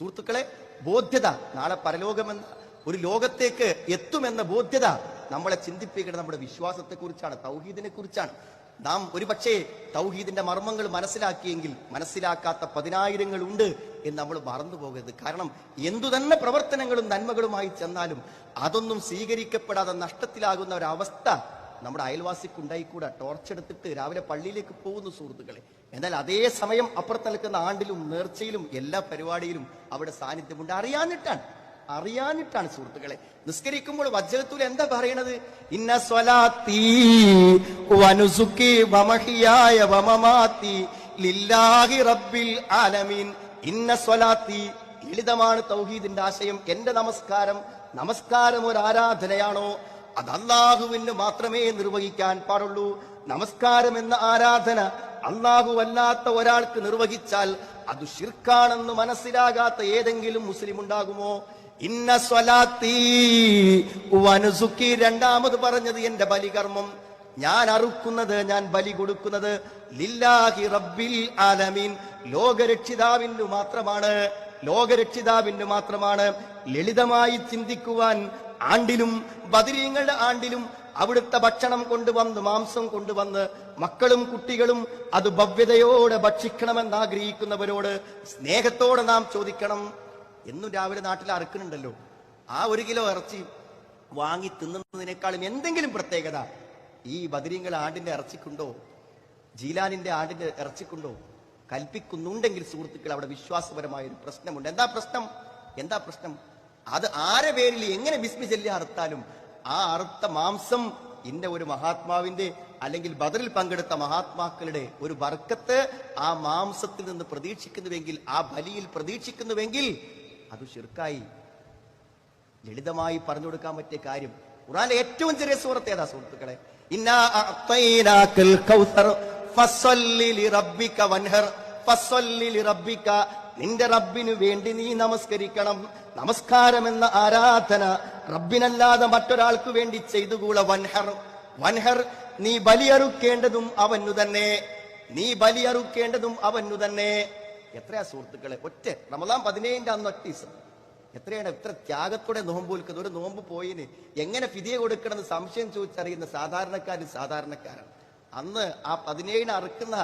സുഹൃത്തുക്കളെ ബോധ്യത നാളെ പരലോകമെന്ന ഒരു ലോകത്തേക്ക് എത്തുമെന്ന ബോധ്യത നമ്മളെ ചിന്തിപ്പിക്കുന്നത് നമ്മുടെ വിശ്വാസത്തെ കുറിച്ചാണ് തൗഹീദിനെ കുറിച്ചാണ് നാം ഒരുപക്ഷേ തൗഹീദിന്റെ മർമ്മങ്ങൾ മനസ്സിലാക്കിയെങ്കിൽ മനസ്സിലാക്കാത്ത പതിനായിരങ്ങൾ ഉണ്ട് എന്ന് നമ്മൾ മറന്നു പോകരുത്. കാരണം എന്തു തന്നെ പ്രവർത്തനങ്ങളും നന്മകളുമായി ചെന്നാലും അതൊന്നും സ്വീകരിക്കപ്പെടാതെ നഷ്ടത്തിലാകുന്ന ഒരവസ്ഥ നമ്മുടെ അയൽവാസിക്കുണ്ടായിക്കൂടാ. ടോർച്ചെടുത്തിട്ട് രാവിലെ പള്ളിയിലേക്ക് പോകുന്നു സുഹൃത്തുക്കളെ. എന്നാൽ അതേ സമയം അപ്പുറത്ത് നിൽക്കുന്ന ആണ്ടിലും നേർച്ചയിലും എല്ലാ പരിപാടിയിലും അവിടെ സാന്നിധ്യമുണ്ട്. അറിയാനിട്ടാണ് അറിയാനിട്ടാണ് സുഹൃത്തുക്കളെ. നിസ്കരിക്കുമ്പോൾ വജ്രത്തൂൽ എന്താ പറയണത്? ഇന്ന സ്വലാത്തി വനുസുക്കി വമഹിയായ ലില്ലാഹി റബ്ബിൽ ആലമീൻ. ഇന്ന തൗഹീദിന്റെ ആശയം. എന്റെ നമസ്കാരം നമസ്കാരം ഒരു ആരാധനയാണോ? അത് അള്ളാഹുവിന് മാത്രമേ നിർവഹിക്കാൻ പാടുള്ളൂ. നമസ്കാരം എന്ന ആരാധന അള്ളാഹു അല്ലാത്ത ഒരാൾക്ക് നിർവഹിച്ചാൽ അത് ശിർക്കാണെന്ന് മനസ്സിലാകാത്ത ഏതെങ്കിലും മുസ്ലിം ഉണ്ടാകുമോ? ഇന്ന സ്വലാത്തി രണ്ടാമത് പറഞ്ഞത് എന്റെ ബലികർമ്മം. ഞാൻ അറുക്കുന്നത് ഞാൻ ബലി കൊടുക്കുന്നത് ലില്ലാഹി റബ്ബിൽ ആലമീൻ. ലോകരക്ഷിതാവിന് മാത്രമാണ് ലോകരക്ഷിതാവിന് മാത്രമാണ് ലളിതമായി ചിന്തിക്കുവാൻ ആണ്ടിലും ബദരീങ്ങളുടെ ആണ്ടിലും അവിടുത്തെ ഭക്ഷണം കൊണ്ടുവന്ന് മാംസം കൊണ്ടുവന്ന് മക്കളും കുട്ടികളും അത് ഭവ്യതയോടെ ഭക്ഷിക്കണമെന്ന് ആഗ്രഹിക്കുന്നവരോട് സ്നേഹത്തോടെ നാം ചോദിക്കണം. എന്നും രാവിലെ നാട്ടിൽ അറുക്കുന്നുണ്ടല്ലോ. ആ ഒരു കിലോ ഇറച്ചി വാങ്ങി തിന്നുന്നതിനേക്കാളും എന്തെങ്കിലും പ്രത്യേകത? ഈ ബദരീങ്ങൾ ആണ്ടിന്റെ ഇറച്ചിക്കുണ്ടോ? ജീലാനിന്റെ ആണ്ടിന്റെ ഇറച്ചിക്കുണ്ടോ? കൽപ്പിക്കുന്നുണ്ടെങ്കിൽ സുഹൃത്തുക്കൾ അവിടെ വിശ്വാസപരമായ ഒരു പ്രശ്നമുണ്ട്. എന്താ പ്രശ്നം? എന്താ പ്രശ്നം? അത് ആരെ പേരിൽ എങ്ങനെ ബിസ്മി ചൊല്ലി അറുത്താലും ആ അറുത്ത മാംസം ഇന്ന ഒരു മഹാത്മാവിന്റെ അല്ലെങ്കിൽ ബദറിൽ പങ്കെടുത്ത മഹാത്മാക്കളുടെ ഒരു വർക്കത്ത് ആ മാംസത്തിൽ നിന്ന് പ്രതീക്ഷിക്കുന്നുവെങ്കിൽ ആ ബലിയിൽ പ്രതീക്ഷിക്കുന്നുവെങ്കിൽ അത് ശിർക്കായി. ലളിതമായി പറഞ്ഞു കൊടുക്കാൻ പറ്റിയ കാര്യം. ഖുറാനിലെ ഏറ്റവും ചെറിയ സൂറത്ത് ഏതാ സുഹൃത്തുക്കളെ? ഇന്നാ നിന്റെ റബ്ബിനു വേണ്ടി നീ നമസ്കരിക്കണം. നമസ്കാരം എന്ന ആരാധന റബ്ബിനല്ലാതെ മറ്റൊരാൾക്ക് വേണ്ടി ചെയ്തുകൂള വൻഹർ വൻഹർ നീ ബലിയറുക്കേണ്ടതും അവനു തന്നെ. നീ ബലിയറുക്കേണ്ടതും അവനു തന്നെ. എത്രയാ സുഹൃത്തുക്കളെ ഒറ്റ റമദാൻ പതിനേഴിന്റെ അന്ന് ഒറ്റ ദിവസം എത്രയാണ് എത്ര ത്യാഗത്തോടെ നോമ്പ് വിൽക്കുന്നത്? ഒരു നോമ്പ് പോയിന്. എങ്ങനെ ഫിതിയെ കൊടുക്കണമെന്ന് സംശയം ചോദിച്ചറിയുന്ന സാധാരണക്കാരും സാധാരണക്കാരാണ്. അന്ന് ആ പതിനേഴിന് അറുക്കുന്ന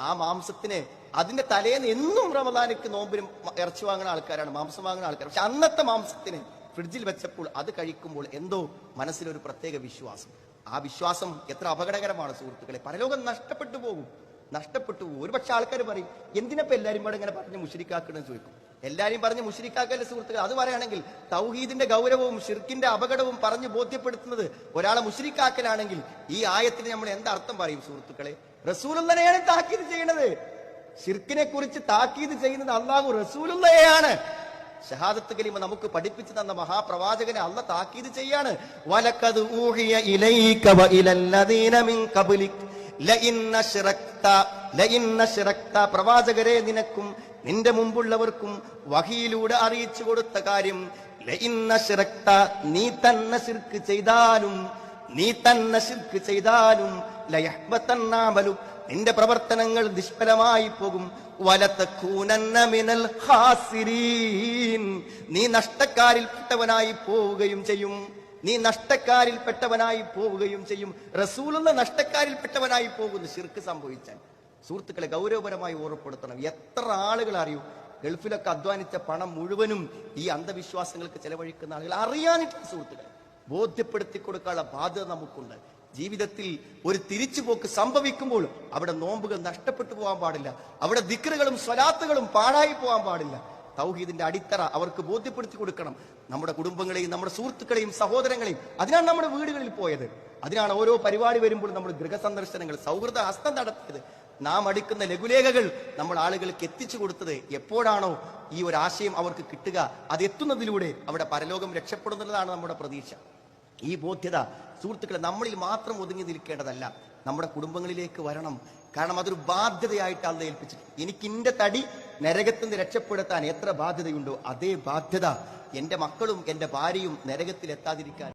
ആ മാംസത്തിന് അതിന്റെ തലേന്ന് എന്നും റമദാനിക്ക് നോമ്പിനും ഇറച്ചി വാങ്ങുന്ന ആൾക്കാരാണ് മാംസം വാങ്ങുന്ന ആൾക്കാർ പക്ഷെ അന്നത്തെ മാംസത്തിന് ഫ്രിഡ്ജിൽ വെച്ചപ്പോൾ അത് കഴിക്കുമ്പോൾ എന്തോ മനസ്സിലൊരു പ്രത്യേക വിശ്വാസം. ആ വിശ്വാസം എത്ര അപകടകരമാണ് സുഹൃത്തുക്കളെ. പരലോകം നഷ്ടപ്പെട്ടു പോകും. നഷ്ടപ്പെട്ടു പോകും. ഒരുപക്ഷെ ആൾക്കാർ പറയും എന്തിനപ്പോ എല്ലാരും കൂടെ ഇങ്ങനെ പറഞ്ഞ് മുഷരിക്കാക്കണമെന്ന് ചോദിക്കും? എല്ലാരും പറഞ്ഞ് മുഷരിക്കാക്കല്ലേ സുഹൃത്തുക്കൾ അത് പറയുകയാണെങ്കിൽ തൗഹീദിന്റെ ഗൗരവവും ഷിർക്കിന്റെ അപകടവും പറഞ്ഞ് ബോധ്യപ്പെടുത്തുന്നത് ഒരാളെ മുഷരിക്കാക്കലാണെങ്കിൽ ഈ ആയത്തിന് നമ്മൾ എന്താർത്ഥം പറയും സുഹൃത്തുക്കളെ? റസൂലുള്ളനെയാണ് താക്കീത് ചെയ്യുന്നത് ഷിർക്കിനെ കുറിച്ച് താക്കീത് ചെയ്യുന്നത് അള്ളാഹു റസൂലുള്ളയാണ്. ഷഹാദത്ത് കലിമ നമുക്ക് പഠിപ്പിച്ചു തന്ന മഹാപ്രവാചകനെ അല്ല താക്കീത് ചെയ്യാണ്. ഇലൈക മിൻ പ്രവാചകരെ നിനക്കും നിന്റെ മുമ്പുള്ളവർക്കും വഹിയിലൂടെ അറിയിച്ചു കൊടുത്ത കാര്യം നീ തന്നെ ശിർക്ക് ചെയ്താലും നീ തന്നെ ശിർക്ക് ചെയ്താലും ലയഹ്ബത്തന്നാമലും നിന്റെ പ്രവർത്തനങ്ങൾ നിഷ്ഫലമായി പോകും. വലത്ത് മിനൽ ഖാസിരീൻ. നീ നഷ്ടക്കാരിൽപ്പെട്ടവനായി പോവുകയും ചെയ്യും. നീ നഷ്ടക്കാരിൽ പെട്ടവനായി പോവുകയും ചെയ്യും. റസൂലുള്ള നഷ്ടക്കാരിൽപ്പെട്ടവനായി പോകുന്നു ശിർക്ക് സംഭവിച്ചാൽ. സുഹൃത്തുക്കളെ ഗൗരവപരമായി ഓർമ്മപ്പെടുത്തണം. എത്ര ആളുകൾ അറിയൂ? ഗൾഫിലൊക്കെ അധ്വാനിച്ച പണം മുഴുവനും ഈ അന്ധവിശ്വാസങ്ങൾക്ക് ചെലവഴിക്കുന്ന ആളുകൾ. അറിയാനിട്ട് സുഹൃത്തുക്കളെ. ബോധ്യപ്പെടുത്തി കൊടുക്കാനുള്ള ബാധ്യത നമുക്കുണ്ട്. ജീവിതത്തിൽ ഒരു തിരിച്ചു പോക്ക് സംഭവിക്കുമ്പോൾ അവിടെ നോമ്പുകൾ നഷ്ടപ്പെട്ടു പോകാൻ പാടില്ല. അവിടെ ദിക്കറുകളും സ്വലാത്തുകളും പാഴായി പോകാൻ പാടില്ല. തൗഹീദിന്റെ അടിത്തറ അവർക്ക് ബോധ്യപ്പെടുത്തി കൊടുക്കണം. നമ്മുടെ കുടുംബങ്ങളെയും നമ്മുടെ സുഹൃത്തുക്കളെയും സഹോദരങ്ങളെയും. അതിനാണ് നമ്മുടെ വീടുകളിൽ പോയത്. അതിനാണ് ഓരോ പരിപാടി വരുമ്പോൾ നമ്മൾ ഗൃഹസന്ദർശനങ്ങൾ സൗഹൃദ ഹസ്തം നടത്തിയത്. നാം അടിക്കുന്ന ലഘുലേഖകൾ നമ്മൾ ആളുകൾക്ക് എത്തിച്ചു കൊടുത്തത് എപ്പോഴാണോ ഈ ഒരു ആശയം അവർക്ക് കിട്ടുക. അത് എത്തുന്നതിലൂടെ അവിടെ പരലോകം രക്ഷപ്പെടുന്നതാണ് നമ്മുടെ പ്രതീക്ഷ. ഈ ബോധ്യത സുഹൃത്തുക്കളെ നമ്മളിൽ മാത്രം ഒതുങ്ങി നിൽക്കേണ്ടതല്ല. നമ്മുടെ കുടുംബങ്ങളിലേക്ക് വരണം. കാരണം അതൊരു ബാധ്യതയായിട്ട് അത് ഏൽപ്പിച്ചിട്ടുണ്ട്. എനിക്ക് ഇന്റെ തടി നരകത്തിൽ നിന്ന് രക്ഷപ്പെടുത്താൻ എത്ര ബാധ്യതയുണ്ടോ അതേ ബാധ്യത എന്റെ മക്കളും എന്റെ ഭാര്യയും നരകത്തിൽ എത്താതിരിക്കാൻ